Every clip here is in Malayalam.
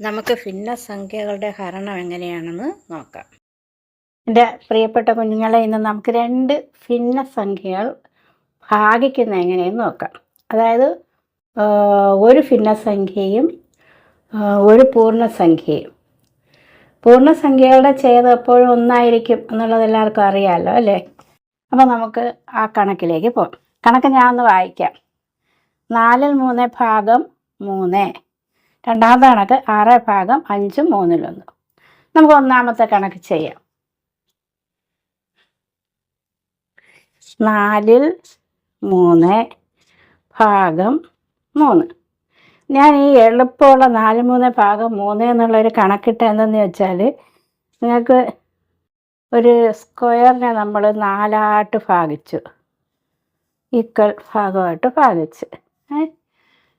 നമുക്ക് ഭിന്നസംഖ്യകളുടെ ഹരണം എങ്ങനെയാണെന്ന് നോക്കാം. എന്റെ പ്രിയപ്പെട്ട കുഞ്ഞുങ്ങളെ ഇന്ന് നമുക്ക് രണ്ട് ഭിന്നസംഖ്യകൾ ഭാഗിക്കുന്ന എങ്ങനെയെന്ന് നോക്കാം. അതായത് ഒരു ഭിന്നസംഖ്യയും സംഖ്യയും ഒരു പൂർണസംഖ്യയും പൂർണസംഖ്യകളുടെ ചെയ്ത് എപ്പോഴും ഒന്നായിരിക്കും എന്നുള്ളത് എല്ലാവർക്കും അറിയാമല്ലോ അല്ലേ? അപ്പോൾ നമുക്ക് ആ കണക്കിലേക്ക് പോകാം. കണക്ക് ഞാനൊന്ന് വായിക്കാം. നാലിൽ മൂന്ന് ഭാഗം മൂന്ന്. രണ്ടാമത്തെ കണക്ക് ആറ് ഭാഗം അഞ്ചും മൂന്നിലൊന്ന് നമുക്ക് ഒന്നാമത്തെ കണക്ക് ചെയ്യാം. നാലിൽ മൂന്ന് ഭാഗം മൂന്ന്. ഞാൻ ഈ എളുപ്പമുള്ള നാല് മൂന്ന് ഭാഗം മൂന്ന് എന്നുള്ളൊരു കണക്കിട്ട് എന്തെന്ന് വെച്ചാൽ നിങ്ങൾക്ക് ഒരു സ്ക്വയറിനെ നമ്മൾ നാലായിട്ട് ഭാഗിച്ചു. ഈക്വൽ ഭാഗമായിട്ട് ഭാഗിച്ച്. ഏ?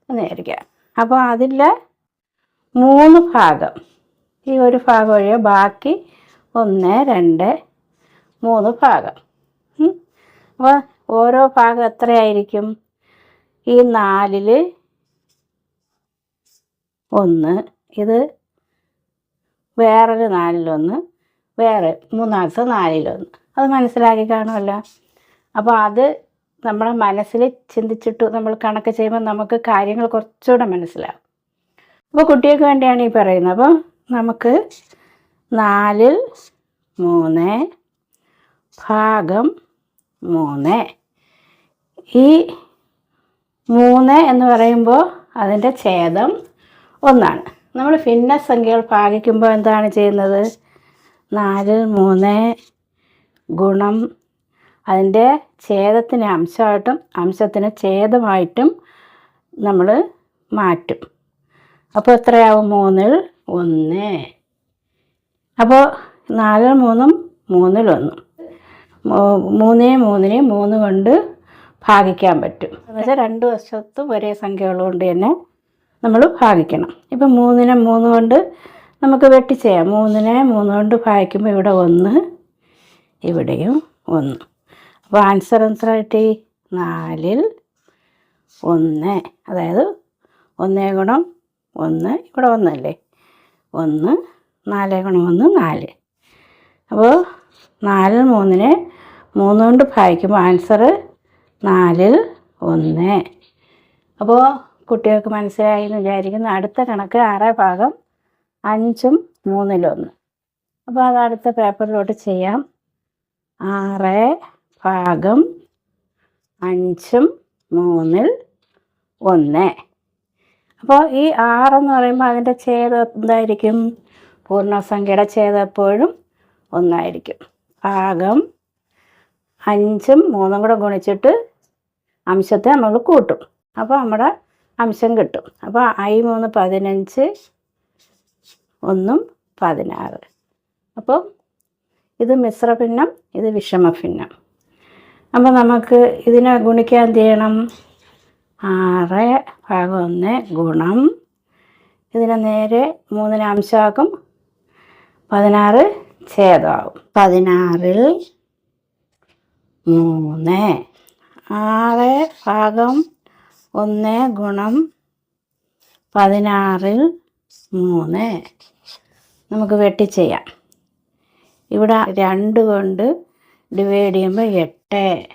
എന്നായിരിക്കാം അപ്പോൾ അതിൽ മൂന്ന് ഭാഗം. ഈ ഒരു ഭാഗം ഒഴികെ ബാക്കി ഒന്ന് രണ്ട് മൂന്ന് ഭാഗം. അപ്പോൾ ഓരോ ഭാഗം എത്രയായിരിക്കും? ഈ നാലിൽ ഒന്ന് ഇത് വേറൊരു നാലിലൊന്ന് വേറെ മൂന്നാമത്തെ നാലിലൊന്ന്. അത് മനസ്സിലാക്കി കാണുമല്ലോ? അപ്പോൾ അത് നമ്മുടെ മനസ്സിൽ ചിന്തിച്ചിട്ട് നമ്മൾ കണക്ക് ചെയ്യുമ്പോൾ നമുക്ക് കാര്യങ്ങൾ കുറച്ചുകൂടെ മനസ്സിലാവും. അപ്പോൾ കുട്ടികൾക്ക് വേണ്ടിയാണ് ഈ പറയുന്നത്. അപ്പോൾ നമുക്ക് നാലിൽ മൂന്ന് ഭാഗം മൂന്ന്. ഈ മൂന്ന് എന്ന് പറയുമ്പോൾ അതിന്റെ ഛേദം ഒന്നാണ്. നമ്മൾ ഭിന്ന സംഖ്യകൾ ഭാഗിക്കുമ്പോൾ എന്താണ് ചെയ്യുന്നത്? നാലിൽ മൂന്ന് ഗുണം അതിന്റെ ഛേദത്തിന് അംശമായിട്ടും അംശത്തിന് ഛേദമായിട്ടും നമ്മൾ മാറ്റും. അപ്പോൾ എത്രയാവും മൂന്നിൽ ഒന്ന്. അപ്പോൾ നാലിൽ മൂന്നും മൂന്നിൽ ഒന്നും. മൂന്നേ മൂന്നിനെ മൂന്ന് കൊണ്ട് ഭാഗിക്കാൻ പറ്റും. എന്ന് വെച്ചാൽ രണ്ട് വശത്തും ഒരേ സംഖ്യകൾ കൊണ്ട് തന്നെ നമ്മൾ ഭാഗിക്കണം. ഇപ്പം മൂന്നിനെ മൂന്ന് കൊണ്ട് നമുക്ക് വെട്ടി ചെയ്യാം മൂന്നിനെ മൂന്ന് കൊണ്ട് ഭാഗിക്കുമ്പോൾ ഇവിടെ ഒന്ന് ഇവിടെയും ഒന്ന്. അപ്പോൾ ആൻസർ എത്ര കിട്ടി? നാലിൽ ഒന്ന്. അതായത് ഒന്നേ ഗുണം ഒന്ന് ഇവിടെ ഒന്നല്ലേ ഒന്ന് നാല് ഗുണം ഒന്ന് നാല്. അപ്പോൾ നാലിൽ മൂന്നിനെ മൂന്ന് കൊണ്ട് ഭാഗിക്കുമ്പോൾ ആൻസർ നാലിൽ ഒന്ന്. അപ്പോൾ കുട്ടികൾക്ക് മനസ്സിലായി എന്ന് വിചാരിക്കുന്നു. അടുത്ത കണക്ക് ആറ് ഭാഗം അഞ്ചും മൂന്നിലൊന്ന് അപ്പോൾ അത് അടുത്ത പേപ്പറിലോട്ട് ചെയ്യാം. ആറ് ഭാഗം അഞ്ചും മൂന്നിൽ ഒന്ന്. അപ്പോൾ ഈ ആറെന്ന് പറയുമ്പോൾ അതിന്റെ ഛേദം എന്തായിരിക്കും? പൂർണസംഖ്യയുടെ ഛേദം എപ്പോഴും ഒന്നായിരിക്കും. ഭാഗം അഞ്ചും മൂന്നും കൂടെ ഗുണിച്ചിട്ട് അംശത്തെ നമ്മൾ കൂട്ടും. അപ്പോൾ നമ്മുടെ അംശം കിട്ടും. അപ്പോൾ ഐ മൂന്ന് പതിനഞ്ച് ഒന്നും പതിനാറ്. അപ്പോൾ ഇത് മിശ്ര ഭിന്നം ഇത് വിഷമ ഭിന്നം അപ്പോൾ നമുക്ക് ഇതിനെ ഗുണിക്കാൻ എന്ത് ചെയ്യണം? ആറ് ഭാഗം ഒന്ന് ഗുണം. ഇതിനെ നേരെ മൂന്നിനാംശമാക്കും പതിനാറ് ഛേദമാവും പതിനാറിൽ മൂന്ന്. ആറ് ഭാഗം ഒന്ന് ഗുണം. പതിനാറിൽ മൂന്ന്. നമുക്ക് വെട്ടി ചെയ്യാം ഇവിടെ രണ്ട് കൊണ്ട് ഡിവൈഡ് ചെയ്യുമ്പോൾ എട്ട്.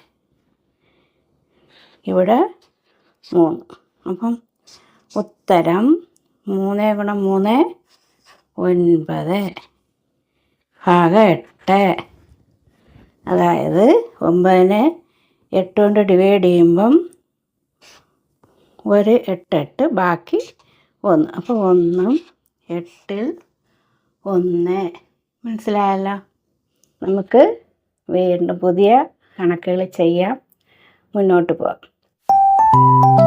ഇവിടെ മൂന്ന്. അപ്പം ഉത്തരം മൂന്ന് ഗുണം മൂന്ന് ഒൻപത്. ഭാഗം എട്ട്. അതായത് ഒമ്പതിനെ എട്ട് കൊണ്ട് ഡിവൈഡ് ചെയ്യുമ്പം ഒരു എട്ട് എട്ട് ബാക്കി ഒന്ന്. അപ്പോൾ ഒന്നും എട്ടിൽ ഒന്ന്. മനസ്സിലായല്ലോ? നമുക്ക് വീണ്ടും പുതിയ കണക്കുകൾ ചെയ്യാം. മുന്നോട്ട് പോകാം you